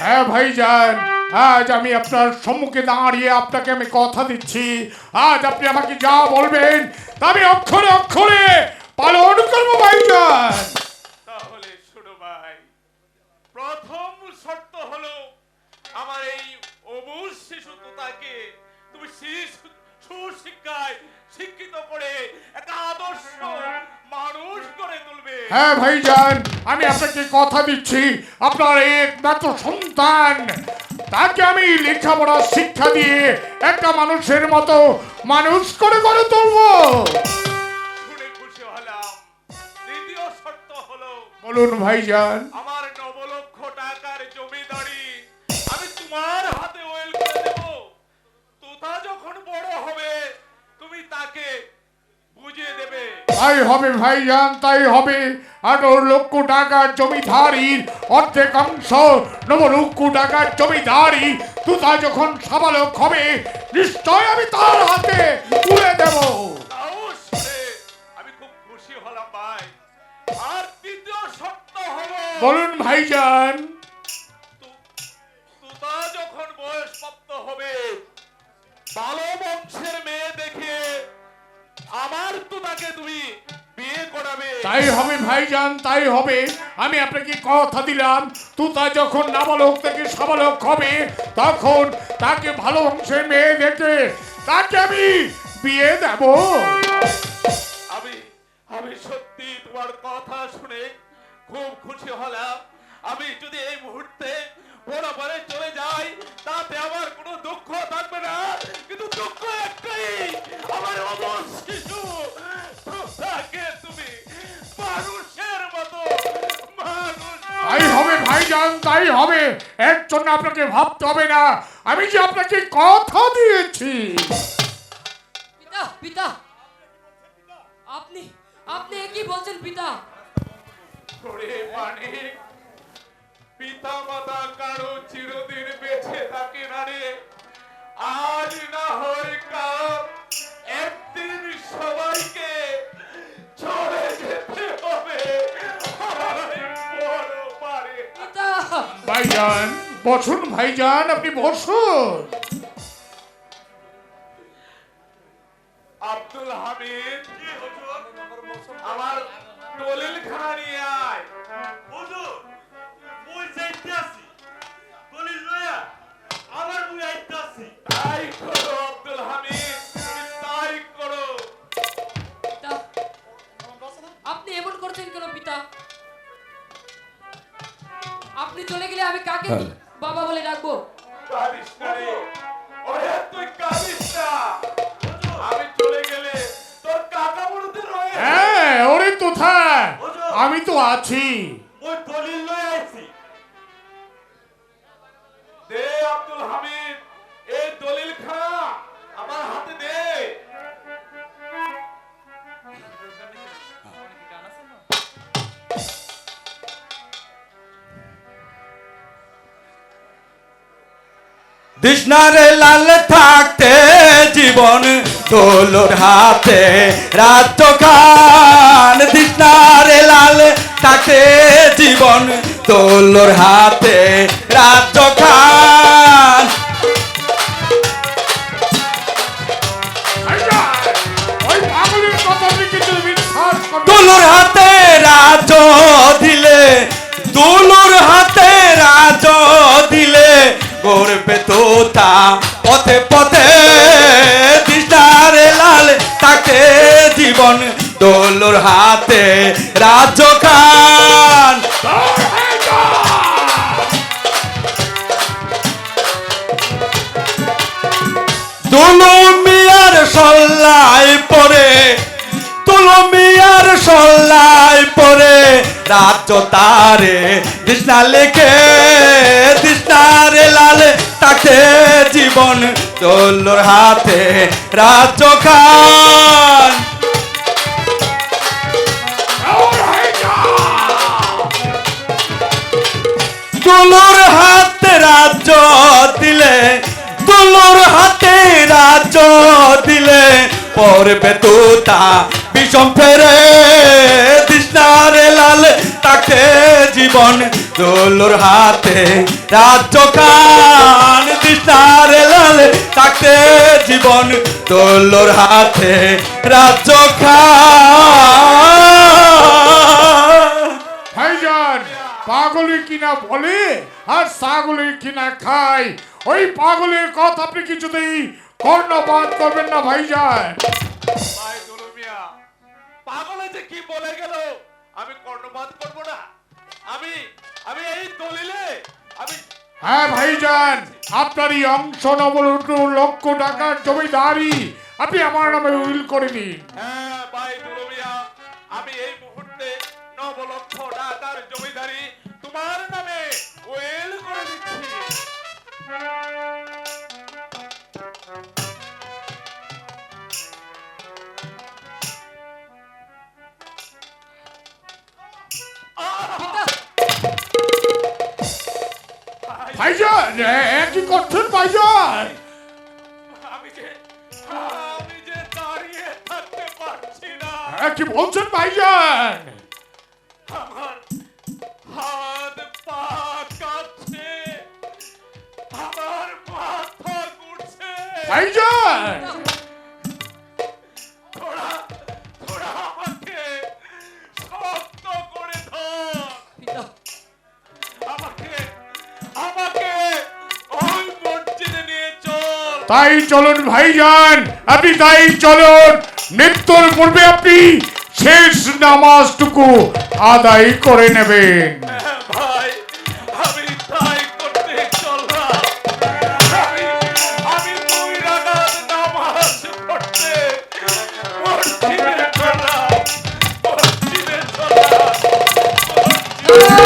হ্যাঁ ভাইজান আজ আমি আপনার সম্মুখে দাঁড়িয়ে আপনাকে আমি কথা দিচ্ছি। আজ আপনি আমাকে যা বলবেন তা আমি অক্ষরে অক্ষরে পালন করব ভাইজান। তাহলে শোনো ভাই প্রথম শর্ত হলো আমার এই অবুজ শিশু তাকে তুমি শিশু সুশিক্ষায় শিক্ষিত করে একটা আদর্শ মানুষ করে তুলবে। হ্যাঁ ভাইজান আমি আপনাকে কথা দিচ্ছি। আপনার একমাত্র সন্তান। তাকে আমি লেখাপড়া শিক্ষা দিয়ে একটা মানুষের মতো মানুষ করে করে তুলবো। শুনে খুশি হলাম। দ্বিতীয় শর্ত হলো বলুন ভাইজান। আমার নব লক্ষ টাকার জমিদারি আমি তোমার হাতে ওয়েল করে দেব। তোতা যখন বড় হবে তুমি তাকে বুঝিয়ে দেবে। তাই হবে ভাইজান তাই হবে। আঠারো লক্ষ টাকার জমিধারীর অর্ধেক অংশ নব লক্ষ টাকার জমিধারী তুতা যখন সাবালক হবে নিশ্চয় আমি তার হাতে তুলে দেব। আমি খুব খুশি হলাম ভাই। আর শর্ত হলো বলুন ভাইজান। তুতা যখন বয়স প্রাপ্ত হবে ভালো বংশের মেয়ে আমার তুতাকে তুমি বিয়ে করাবে। তাই হবে ভাইজান তাই হবে। আমি আপনাকে কথা দিলাম তুতা যখন নাবালক থেকে সাবালক হবে তখন তাকে ভালো অংশের মেয়ে দেখে তাকে আমি বিয়ে দেব। আমি আমি সত্যি তোমার কথা শুনে খুব খুশি হলাম। আমি যদি এই মুহূর্তে বরাবরে চলে যাই তাতে আমার কোনো দুঃখ থাকবে না। কিন্তু দুঃখ একটাই আমার অবশ শিশু তাকে তুমি মানুষের মতো তাই হবে ভাইজান তাই হবে। এর জন্য আপনাকে ভাবতে হবে না। আমি যে আপনাকে কথা দিয়েছি। পিতা পিতা। আপনি আপনি কি বলছেন পিতা? পিতা মাতা কারও চিরদিন বেঁচে থাকে না রে। আজ না হয় কাল একদিন সবাইকে চলে যেতে হবে। হয় ভাইজান বসুন ভাইজান আপনি বসুন। আব্দুল হামিদ আমার দলিল খানা নিয়ে আয়। হুজুর মুই আছি। দলিল লইয়া আবার মুই আইতে আছি। তাই করো আব্দুল হামিদ। তাই করো। আপনি এমন করছেন কেন পিতা? আপনি চলে গেলে আমি কাকে বাবা বলে ডাকবো? কাঁদিস না রে। ওরে তুই কাঁদিস না। আমি চলে গেলে তোর কাকা মুড়তে রয়ে হ্যাঁ ওরে তোথা আমি তো আছি। কৃষ্ণারে লাল থাকতে জীবন তোলোর হাতে রাজ্য খান কৃষ্ণারে লাল থাকতে জীবন তোলোর হাতে রাজ্য খান ভাইজান, ওই পাগলের কথা আপনি কিন্তু বিশ্বাস করবেন না। তুলুর হাতে রাজ দিলে তুলুর হাতে রাজ দিলে গর্বে তোতা পথে পথে দিশারে লাল তাকে জীবন দোলুর হাতে রাজ খান দৌড় হয়ে যা। দুলু মিয়ার সল্লাই পরে তুলো মিয়ার সল্লাই পরে রাজ্য তারে কৃষ্ণা লেখে কৃষ্ণারে লাল তাকে জীবন তোলোর হাতে যা। তুলোর হাতে রাজ্য দিলে তুলোর হাতে রাজ্য দিলে পড়বে তোতা বিষম ফেরে জীবন তোলোর হাতে রাজ্য খান দিশার লাল থাকতে জীবন তোলোর হাতে রাজ্য ভাইজান পাগলের কিনা বলে আর ছাগলের কিনা খায়। ওই পাগলের কথা আপনি কিছুতেই কর্ণপাত করবেন না ভাইজান। পাগলে যে কি বলে গেল? আমি কর্ণপাত করব না। আমি আমি এই দলিলে আমি হ্যাঁ ভাইজান আপনার এই অংশ নবলটু লক্ষ টাকার জমিদারি। আপনি আমার নামে উইল করে দিন। হ্যাঁ ভাই দুলু মিয়া আমি এই মুহূর্তে নব লক্ষ টাকার জমিদারি তোমার নামে ওয়েল করে দিচ্ছি। ভাইজান কি করছেন ভাইজান? আমি যে দাঁড়িয়ে পারছি না। এ কি বলছেন ভাইজান? আমার হাত পা কাঁপছে আমার মাথা ঘুরছে। ভাইজান! তাই চলুন ভাইজান আপনি তাই চলুন। মৃত্যুর পূর্বে আপনি শেষ নামাজটুকু আদায় করে নেবেন। হ্যাঁ,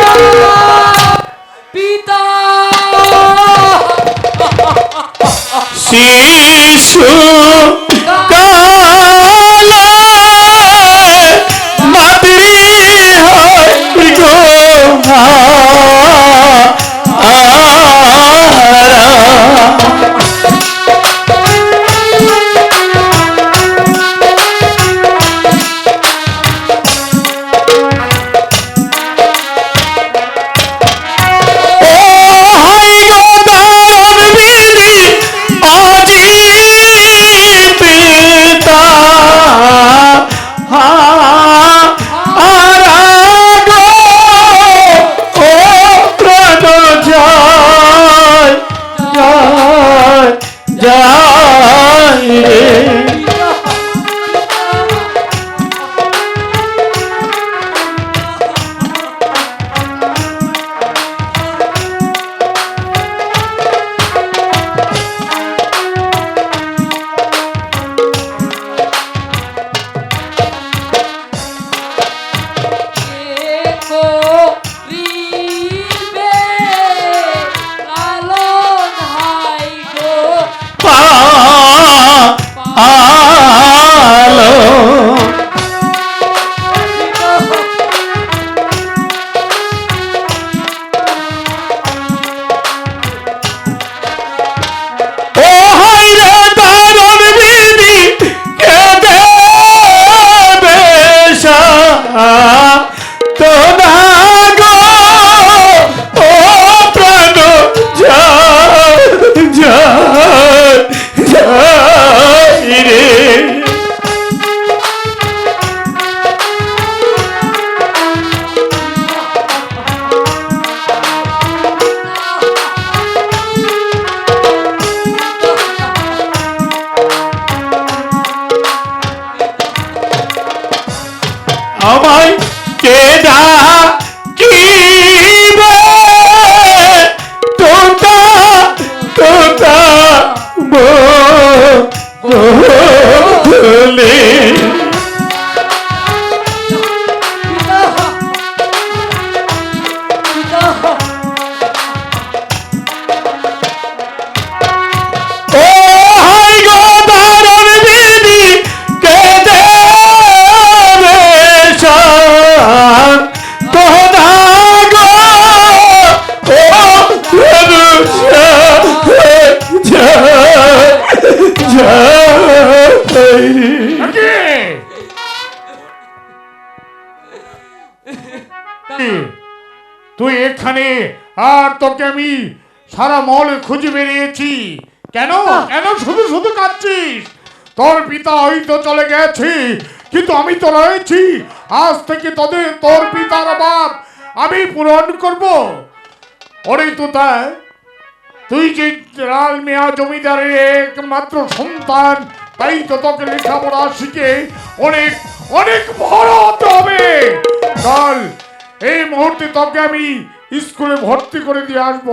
শিশু এখানে? আর তোকে আমি সারা মহলে খুঁজে বেরিয়েছি। কেন? কেন শুধু শুধু কাঁদছিস? তোর পিতা হয়তো চলে গেছে কিন্তু আমি তো রয়েছি। আজ থেকে তোদের তোর পিতার বাপ আমি পূরণ করব। ওরে তোতা তুই যে লাল মিয়া জমিদারের একমাত্র সন্তান তাই তো তোকে লেখাপড়া শিখে অনেক অনেক বড় হতে হবে। চল এই মুহূর্তে তোকে আমি স্কুলে ভর্তি করে দিয়ে আসব।